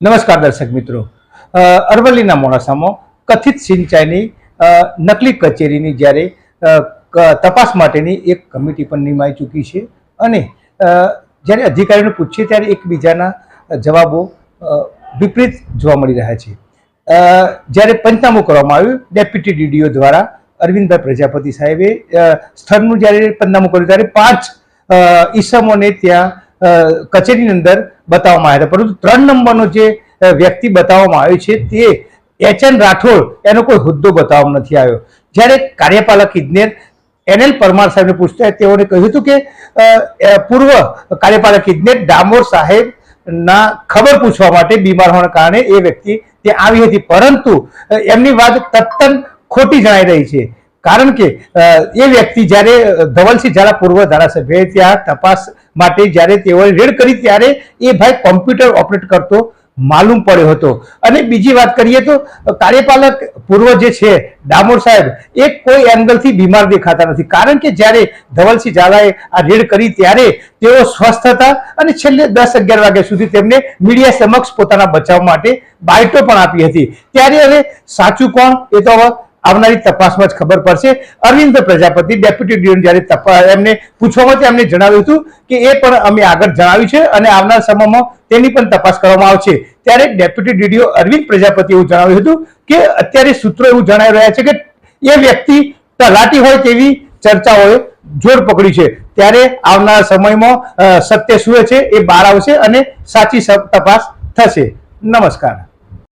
નમસ્કાર દર્શક મિત્રો. અરવલ્લીના મોડાસામાં કથિત સિંચાઈની નકલી કચેરીની જ્યારે તપાસ માટેની એક કમિટી પણ નિમાઈ ચૂકી છે અને જ્યારે અધિકારીઓને પૂછીએ ત્યારે એકબીજાના જવાબો વિપરીત જોવા મળી રહ્યા છે. જ્યારે પંચનામું કરવામાં આવ્યું, ડેપ્યુટી ડીડીઓ દ્વારા અરવિંદભાઈ પ્રજાપતિ સાહેબે સ્થળનું જ્યારે પંચનામું કર્યું ત્યારે પાંચ ઈસમોને ત્યાં કચેરીની અંદર બતાવવામાં આવ્યા પરંતુ ત્રણ નંબરનો જે વ્યક્તિ બતાવવામાં આવ્યો છે તે એચ એન રાઠોડ. એનો કોઈ હોદ્દો બતાવવામાં નથી આવ્યો. જ્યારે કાર્યપાલક ઇજનેર એનએલ પરમાર સાહેબને પૂછતા તેઓને કહ્યું હતું કે પૂર્વ કાર્યપાલક ઇજનેર ડામોર સાહેબ ના ખબર પૂછવા માટે બીમાર હોવાના કારણે એ વ્યક્તિ ત્યાં આવી હતી. પરંતુ એમની વાત તદ્દન ખોટી જણાઈ રહી છે. કારણ કે એ વ્યક્તિ જ્યારે ધવલસિંહ ઝાલા પૂર્વ ધારાસભ્યએ ત્યાં તપાસ માટે જ્યારે તેઓએ રેડ કરી ત્યારે એ ભાઈ કોમ્પ્યુટર ઓપરેટ કરતો માલુમ પડ્યો હતો. અને બીજી વાત કરીએ તો કાર્યપાલક પૂર્વ જે છે, ડામોર સાહેબ, એ કોઈ એંગલથી બીમાર દેખાતા નથી. કારણ કે જ્યારે ધવલસિંહ ઝાલાએ આ રેડ કરી ત્યારે તેઓ સ્વસ્થ હતા અને છેલ્લે દસ અગિયાર વાગ્યા સુધી તેમને મીડિયા સમક્ષ પોતાના બચાવ માટે બાઇટો પણ આપી હતી. ત્યારે હવે સાચું કોણ? એ તો આવનારી તપાસમાં જ ખબર પડશે. અરવિંદ પ્રજાપતિ, ડેપ્યુટી ડીએમ જ્યારે તપાસ એમને પૂછવામાં એમને જણાવ્યું હતું કે એ પણ અમે આગળ જણાવ્યું છે અને આવનાર સમયમાં તેની પણ તપાસ કરવામાં આવશે. ત્યારે ડેપ્યુટી ડીડીઓ અરવિંદ પ્રજાપતિ એવું જણાવ્યું હતું કે અત્યારે સૂત્રો એવું જણાવી રહ્યા છે કે એ વ્યક્તિ તલાટી હોય તેવી ચર્ચાઓએ જોર પકડી છે. ત્યારે આવનાર સમયમાં સત્ય શું છે, એ બહાર આવશે અને સાચી તપાસ થશે. નમસ્કાર.